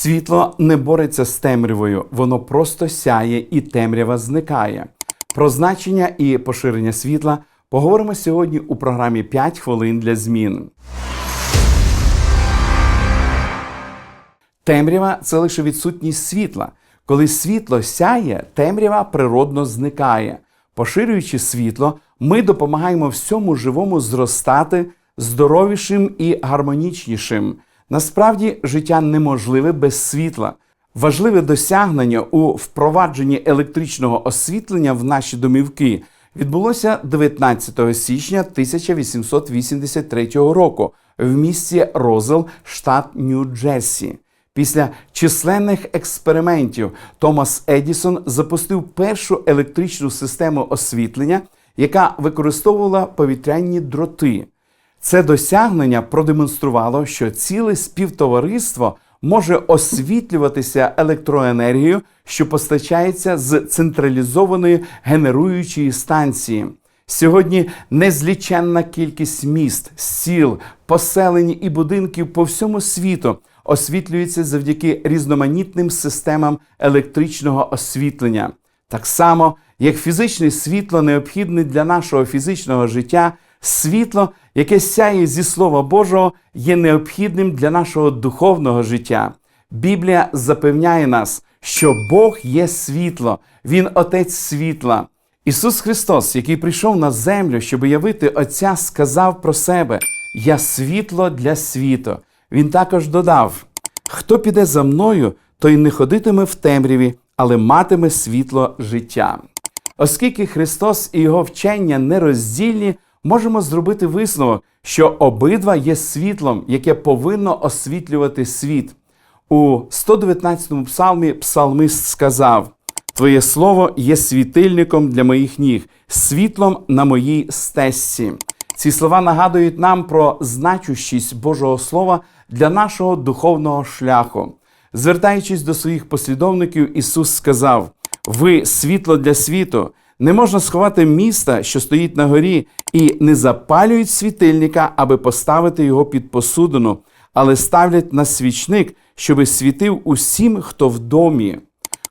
Світло не бореться з темрявою, воно просто сяє і темрява зникає. Про значення і поширення світла поговоримо сьогодні у програмі «5 хвилин для змін. Темрява це лише відсутність світла. Коли світло сяє, темрява природно зникає. Поширюючи світло, ми допомагаємо всьому живому зростати здоровішим і гармонічнішим. Насправді життя неможливе без світла. Важливе досягнення у впровадженні електричного освітлення в наші домівки відбулося 19 січня 1883 року в місті Розел, штат Нью-Джерсі. Після численних експериментів Томас Едісон запустив першу електричну систему освітлення, яка використовувала повітряні дроти. Це досягнення продемонструвало, що ціле співтовариство може освітлюватися електроенергією, що постачається з централізованої генеруючої станції. Сьогодні незліченна кількість міст, сіл, поселень і будинків по всьому світу освітлюється завдяки різноманітним системам електричного освітлення. Так само, як фізичне світло необхідне для нашого фізичного життя, світло, яке сяє зі Слова Божого, є необхідним для нашого духовного життя. Біблія запевняє нас, що Бог є світло, Він Отець світла. Ісус Христос, який прийшов на землю, щоб явити Отця, сказав про себе: Я світло для світу. Він також додав: Хто піде за мною, той не ходитиме в темряві, але матиме світло життя. Оскільки Христос і Його вчення нероздільні, можемо зробити висновок, що обидва є світлом, яке повинно освітлювати світ. У 119 псалмі псалмист сказав: Твоє слово є світильником для моїх ніг, світлом на моїй стежці. Ці слова нагадують нам про значущість Божого Слова для нашого духовного шляху. Звертаючись до своїх послідовників, Ісус сказав: Ви світло для світу. Не можна сховати міста, що стоїть на горі, і не запалюють світильника, аби поставити його під посудину, але ставлять на свічник, щоби світив усім, хто в домі.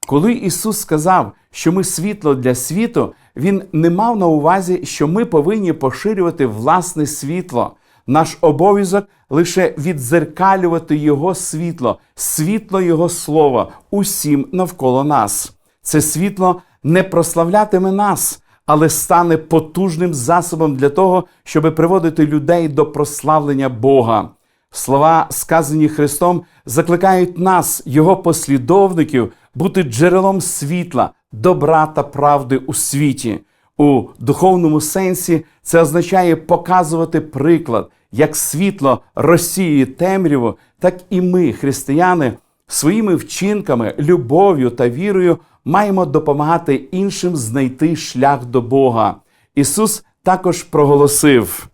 Коли Ісус сказав, що ми світло для світу, Він не мав на увазі, що ми повинні поширювати власне світло. Наш обов'язок лише відзеркалювати Його світло, світло Його слова усім навколо нас. Це світло не прославлятиме нас, але стане потужним засобом для того, щоб приводити людей до прославлення Бога. Слова, сказані Христом, закликають нас, Його послідовників, бути джерелом світла, добра та правди у світі. У духовному сенсі це означає показувати приклад, як світло розсіює темряву, так і ми, християни, своїми вчинками, любов'ю та вірою маємо допомагати іншим знайти шлях до Бога. Ісус також проголосив.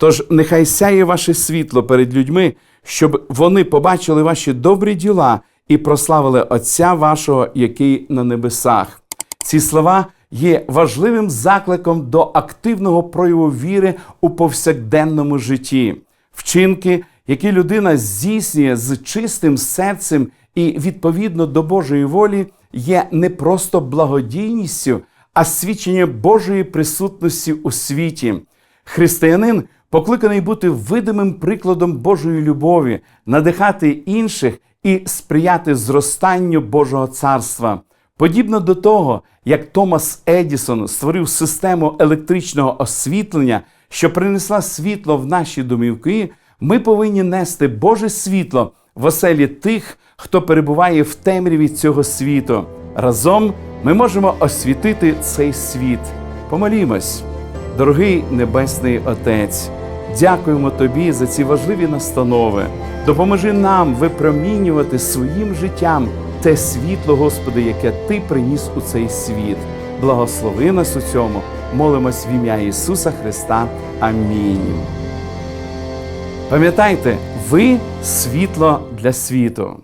Тож нехай сяє ваше світло перед людьми, щоб вони побачили ваші добрі діла і прославили Отця вашого, який на небесах. Ці слова є важливим закликом до активного прояву віри у повсякденному житті, вчинки, які людина здійснює з чистим серцем і відповідно до Божої волі, є не просто благодійністю, а свідчення Божої присутності у світі. Християнин покликаний бути видимим прикладом Божої любові, надихати інших і сприяти зростанню Божого царства. Подібно до того, як Томас Едісон створив систему електричного освітлення, що принесла світло в наші домівки, ми повинні нести Боже світло в оселі тих, хто перебуває в темряві цього світу. Разом ми можемо освітити цей світ. Помолімось, дорогий Небесний Отець. Дякуємо Тобі за ці важливі настанови. Допоможи нам випромінювати своїм життям те світло, Господи, яке Ти приніс у цей світ. Благослови нас у цьому. Молимось в ім'я Ісуса Христа. Амінь. Пам'ятайте, ви світло для світу.